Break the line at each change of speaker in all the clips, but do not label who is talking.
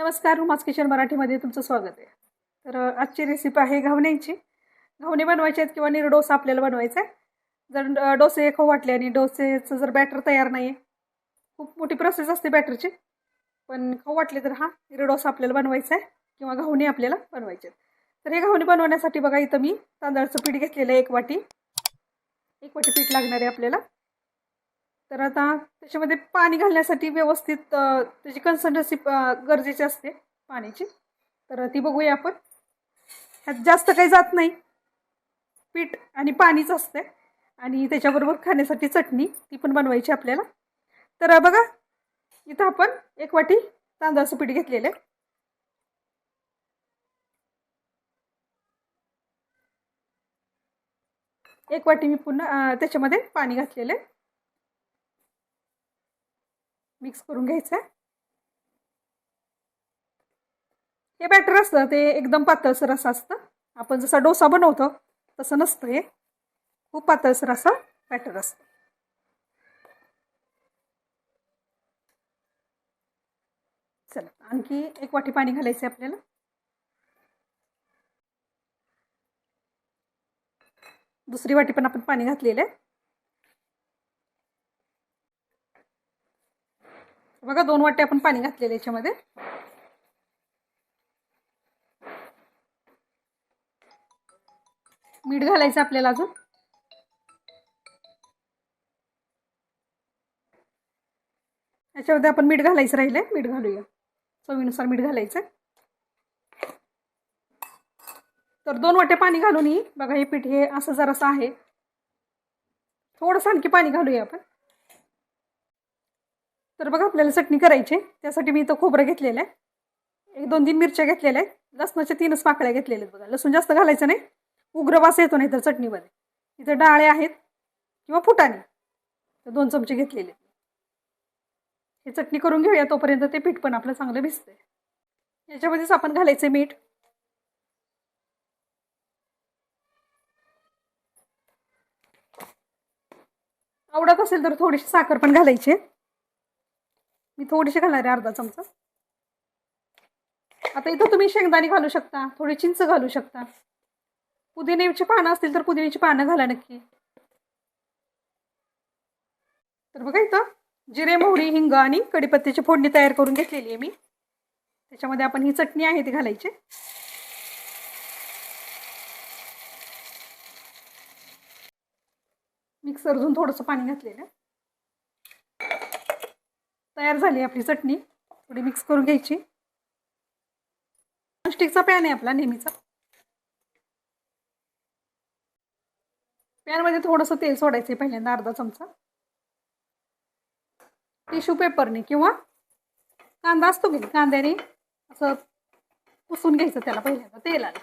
नमस्कार रुमाज किचन मराठीमध्ये तुमचं स्वागत आहे. तर आजची रेसिपी आहे घावण्यांची. घावणे बनवायचे आहेत किंवा निर्डोसा आपल्याला बनवायचा आहे जर डोसे खाऊ वाटले आणि डोसेचं जर बॅटर तयार नाही आहे खूप मोठी प्रोसेस असते बॅटरची पण खाऊ वाटले तर हा निरडोसा आपल्याला बनवायचा आहे किंवा घावणे आपल्याला बनवायचे आहेत. तर हे घावणे बनवण्यासाठी बघा इथं मी तांदळाचं पीठ घेतलेलं आहे एक वाटी. एक वाटी पीठ लागणार आहे आपल्याला. तर आता त्याच्यामध्ये पाणी घालण्यासाठी व्यवस्थित त्याची कन्सन्ट्रसी गरजेची असते पाण्याची. तर ती बघूया आपण. ह्यात जास्त काही जात नाही. पीठ आणि पाणीच असते आणि त्याच्याबरोबर खाण्यासाठी चटणी ती पण बनवायची आपल्याला. तर बघा इथं आपण एक वाटी तांदळाचं पीठ घेतलेलं आहे. एक वाटी मी पुन्हा त्याच्यामध्ये पाणी घातलेलं आहे. मिक्स करून घ्यायचं आहे हे बॅटर असतं ते एकदम पातळसर असं असतं. आपण जसा डोसा बनवतो तसं नसतं हे. खूप पातळसर असं बॅटर असतं. चला आणखी एक वाटी पाणी घालायचं आहे आपल्याला. दुसरी वाटी पण आपण पाणी घातलेलं आहे. बघा दोन वाटे आपण पाणी घातलेलं याच्यामध्ये. मीठ घालायचं आपल्याला अजून. याच्यामध्ये आपण मीठ घालायचं राहिलंय. मीठ घालूया. चवीनुसार मीठ घालायचं. तर दोन वाटे पाणी घालूनही बघा हे पीठ हे असं जरासं आहे. थोडंसं आणखी पाणी घालूया आपण. तर बघा आपल्याला चटणी करायची त्यासाठी मी इथं खोबरं घेतलेलं आहे. एक दोन तीन मिरच्या घेतलेल्या आहेत. लसणाच्या तीनच पाकळ्या घेतलेल्या आहेत बघा. लसूण जास्त घालायचं नाही. उग्र वास येतो नाही तर चटणीमध्ये. इथं डाळे आहेत किंवा फुटाणे. तर दोन चमचे घेतलेले हे चटणी करून घेऊया. तोपर्यंत ते पीठ पण आपलं चांगलं भिजतंय. याच्यामध्येच आपण घालायचं मीठ. आवडत असेल तर थोडीशी साखर पण घालायची आहे. मी थोडीशी घालणार आहे अर्धा चमचा. आता इथं तुम्ही शेंगदाणे घालू शकता थोडी चिंच घालू शकता. पुदिन्याची पानं असतील तर पुदिन्याची पानं घाला नक्की. तर बघा इथं जिरे मोहरी हिंग आणि कढीपत्त्याची फोडणी तयार करून घेतलेली आहे मी. त्याच्यामध्ये आपण ही चटणी आहे ती घालायची. मिक्सरमधून थोडंसं पाणी घातलेलं. तयार झाली आपली चटणी. थोडी मिक्स करून घ्यायची. नॉनस्टिकचा पॅन आहे आपला नेहमीचा. पॅनमध्ये थोडंसं तेल सोडायचं पहिल्यांदा अर्धा चमचा. टिश्यू पेपरने किंवा कांदा असतो की कांद्याने असं पुसून घ्यायचं त्याला पहिल्यांदा तेलाला.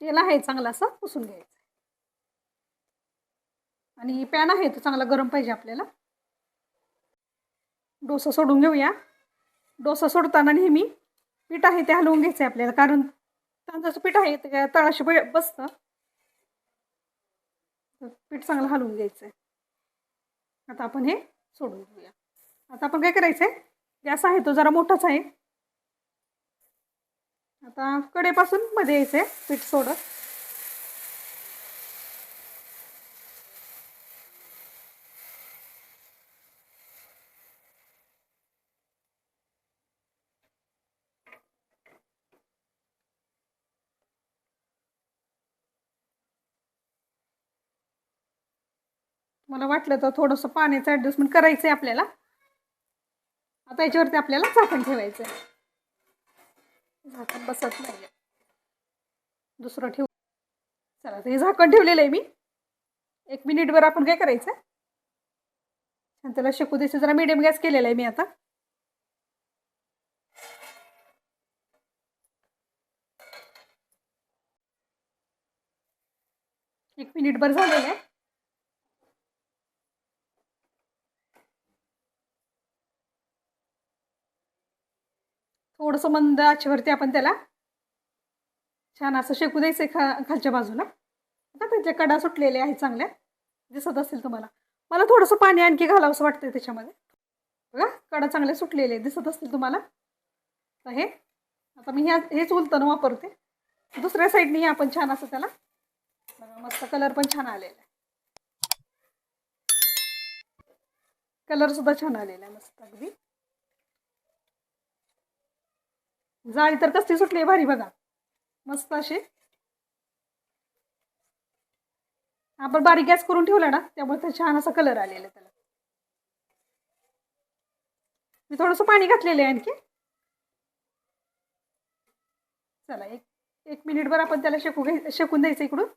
तेल आहे चांगला असं पुसून घ्यायचं. आणि पॅन आहे तो चांगला गरम पाहिजे आपल्याला. डोसा सोडून घेऊया. डोसा सोडताना नेहमी पीठ आहे ते हलवून घ्यायचं आहे आपल्याला कारण तांदळाचं पीठ आहे ते तळाशी बसतं. पीठ चांगलं हलवून घ्यायचं आहे आता आपण हे सोडून घेऊया. आता आपण काय करायचं आहे गॅस आहे तो जरा मोठाच आहे. आता कडेपासून मध्ये यायचं आहे पीठ सोडत. मला वाटलं तर थोडंसं पाण्याचं ॲडजस्टमेंट करायचं आहे आपल्याला. आता याच्यावरती आपल्याला झाकण ठेवायचं आहे झाकण बसत नाही. दुसरं ठेवू. चला तर हे झाकण ठेवलेलं आहे मी. एक मिनिटभर आपण काय करायचं? आणि त्याला शेकू द्यायचं जरा मिडियम गॅस केलेला आहे मी आता. एक मिनिटभर झालेलं आहे. थोडंसं मंद आचेवरती आपण त्याला छान असं शेकू द्यायचं आहे खा खालच्या बाजूला. आता त्याच्या कडा सुटलेल्या आहेत चांगल्या. दिसत असेल तुम्हाला. मला थोडंसं पाणी आणखी घालावंसं वाटतंय त्याच्यामध्ये. बघा कडा चांगले सुटलेले दिसत असतील तुम्हाला? तर हे आता मी ह्या हेच उलताना वापरते. दुसऱ्या साईडनी आपण छान असं त्याला मस्त कलर पण छान आलेला आहे. कलरसुद्धा छान आलेला आहे मस्त अगदी. जाळी तर कसली सुटली आहे भारी बघा. मस्त अशी. आपण बारीक गॅस करून ठेवला ना त्यामुळे तर छान असा कलर आलेला त्याला. मी थोडंसं पाणी घातलेलं आहे आणखी. चला एक एक मिनिटभर आपण त्याला शेकू घ्याय शेकून द्यायचं इकडून.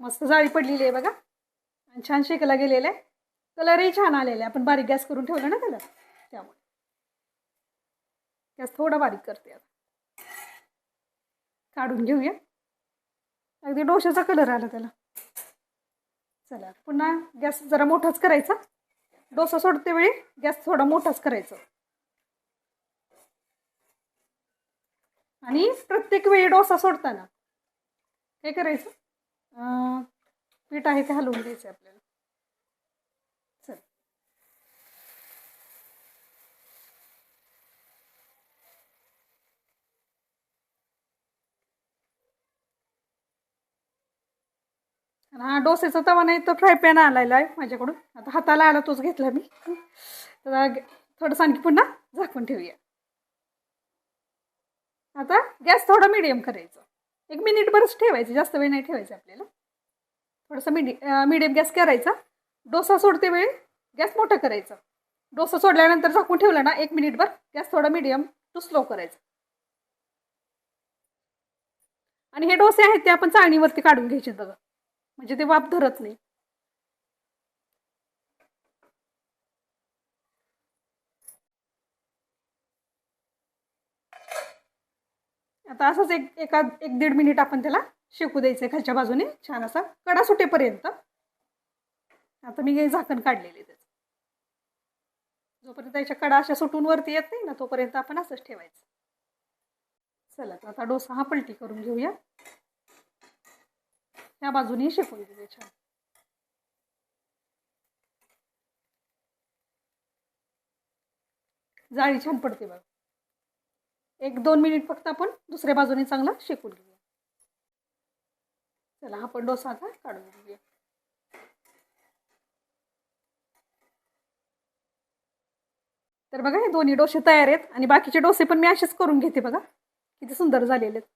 मस्त जाळी पडलेली आहे बघा. आणि छान शेकला गेलेलं आहे. कलरही छान आलेला आहे. आपण बारीक गॅस करून ठेवलं ना त्याला? त्यामुळे. गॅस थोडा बारीक करते आता. काढून घेऊया. अगदी डोशाचा कलर आला त्याला. चला पुन्हा गॅस जरा मोठाच करायचा. डोसा सोडते वेळी गॅस थोडा मोठाच करायचा. आणि प्रत्येक वेळी डोसा सोडताना काय करायचं? पीठ आहे ते हलवून द्यायचं आपल्याला चल आणि हा डोसेचा तवा नाही तर फ्राय पॅन आलेला आहे माझ्याकडून. आता हाताला आला तोच घेतला मी. तर थोडंसं आणखी पुन्हा झाकून ठेवूया. आता गॅस थोडा मिडियम करायचं. एक मिनिट बरंच ठेवायचं जास्त वेळ नाही ठेवायचं आपल्याला. थोडंसं मिडि मिडियम गॅस करायचा. डोसा सोडते वेळी गॅस मोठा करायचा. डोसा सोडल्यानंतर झाकून ठेवला ना एक मिनिटभर गॅस थोडा मिडियम टू स्लो करायचा. आणि हे डोसे आहेत ते आपण चाळणीवरती काढून घ्यायचे बघा म्हणजे ते वाफ धरत नाही. आता असंच एक एका एक दीड मिनिट आपण त्याला शेकू द्यायचं आहे खालच्या बाजूने. छान असा कडा सुटेपर्यंत. आता मी झाकण काढलेले त्याचं. जोपर्यंत त्याच्या कडा अशा सुटून वरती येत नाही ना तोपर्यंत आपण असंच ठेवायचं. चला तर आता डोसा हा पलटी करून घेऊया. त्या बाजूने शेकून दिले छान. जाळी छान पडते बघ. एक दोन मिनिट फक्त आपण दुसऱ्या बाजूने चांगला शेकून घेऊया. चला आपण डोसा आता काढून घेऊया. तर बघा हे दोन्ही डोसे तयार आहेत आणि बाकीचे डोसे पण मी असेच करून घेते बघा. किती सुंदर झालेले आहेत.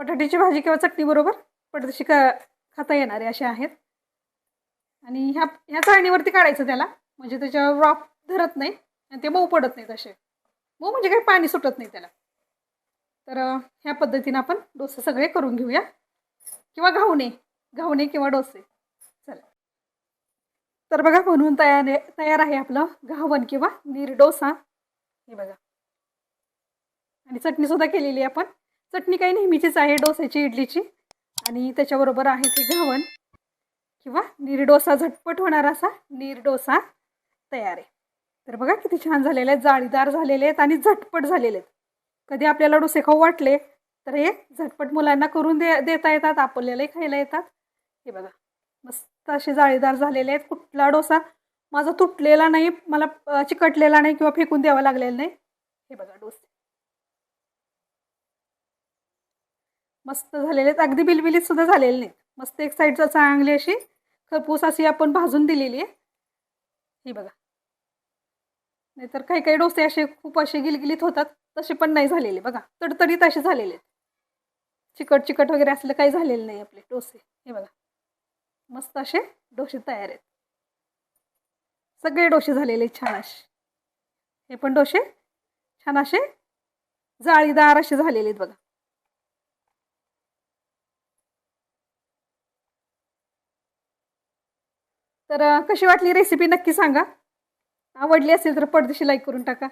बटाट्याची भाजी किंवा चटणी बरोबर? पडदशी का खाता येणारे असे आहेत. आणि ह्या ह्या चाळणीवरती काढायचं त्याला. म्हणजे त्याच्यावर रॉप धरत नाही. आणि ते मऊ पडत नाहीत असे. मऊ म्हणजे काही पाणी सुटत नाही त्याला. तर ह्या पद्धतीनं आपण डोसे सगळे करून घेऊया. किंवा घावणे. घावणे किंवा डोसे. चला. तर बघा म्हणून तयार तयार आहे आपलं घावन किंवा नीर डोसा. हे बघा. आणि चटणीसुद्धा केलेली आहे आपण. चटणी काही नेहमीचीच आहे डोस्याची इडलीची. आणि त्याच्याबरोबर आहे ते घावन. किंवा निरडोसा झटपट होणारा असा निरडोसा तयार आहे. तर बघा किती छान झालेले आहेत जाळीदार झालेले आहेत आणि झटपट झालेले आहेत. कधी आपल्याला डोसे खाऊ वाटले तर हे झटपट मुलांना करून दे देता येतात आपल्यालाही खायला येतात. हे बघा मस्त असे जाळीदार झालेले आहेत. कुठला डोसा माझा तुटलेला नाही मला चिकटलेला नाही किंवा फेकून द्यावा लागलेला नाही. हे बघा डोसे. मस्त झालेले आहेत. अगदी बिलबिलीत सुद्धा झालेले नाहीत. मस्त एक साईडचा चांगली अशी खरपूस अशी आपण भाजून दिलेली आहे. हे बघा. नाहीतर काही काही डोसे असे खूप असे गिलगिलीत होतात. तसे पण नाही झालेले बघा. तडतडीत असे झालेले आहेत. चिकट चिकट वगैरे असलं काही झालेलं नाही आपले डोसे. हे बघा. मस्त असे डोसे तयार आहेत. सगळे डोसे झालेले आहेत छान असे. हे पण डोसे छान असे जाळीदार असे झालेले आहेत बघा. तर कशी वाटली रेसिपी नक्की सांगा. आवडली असेल तर पडदेशी लाईक करून टाका.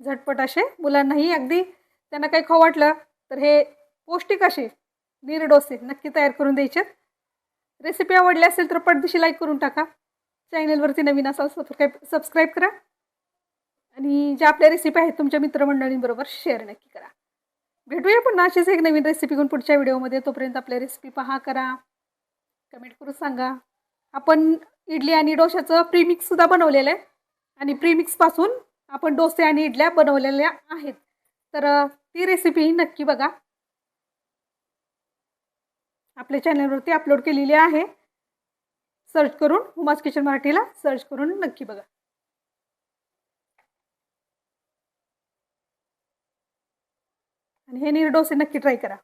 झटपट असे मुलांनाही अगदी त्यांना काही खाऊ वाटलं तर हे पौष्टिक असे निरडोसे नक्की तयार करून द्यायचे रेसिपी आवडली असेल तर पडदेशी लाईक करून टाका. चॅनलवरती नवीन असाल सबस्क्राईब सबस्क्राईब करा. आणि ज्या आपल्या रेसिपी आहेत तुमच्या मित्रमंडळींबरोबर शेअर नक्की करा. भेटूया पुन्हा अशीच एक नवीन रेसिपी घेऊन पुढच्या व्हिडिओमध्ये तोपर्यंत आपल्या रेसिपी पहा करा. कमेंट करून सांगा. आपण इडली आणि डोशाचं प्रीमिक्ससुद्धा बनवलेलं आहे. आणि प्रीमिक्सपासून आपण डोसे आणि इडल्या बनवलेल्या आहेत. तर ती रेसिपी नक्की बघा. आपल्या चॅनलवरती अपलोड केलेली आहे. सर्च करून हुमास किचन मराठीला सर्च करून नक्की बघा. आणि हे नीर नक्की ट्राय करा.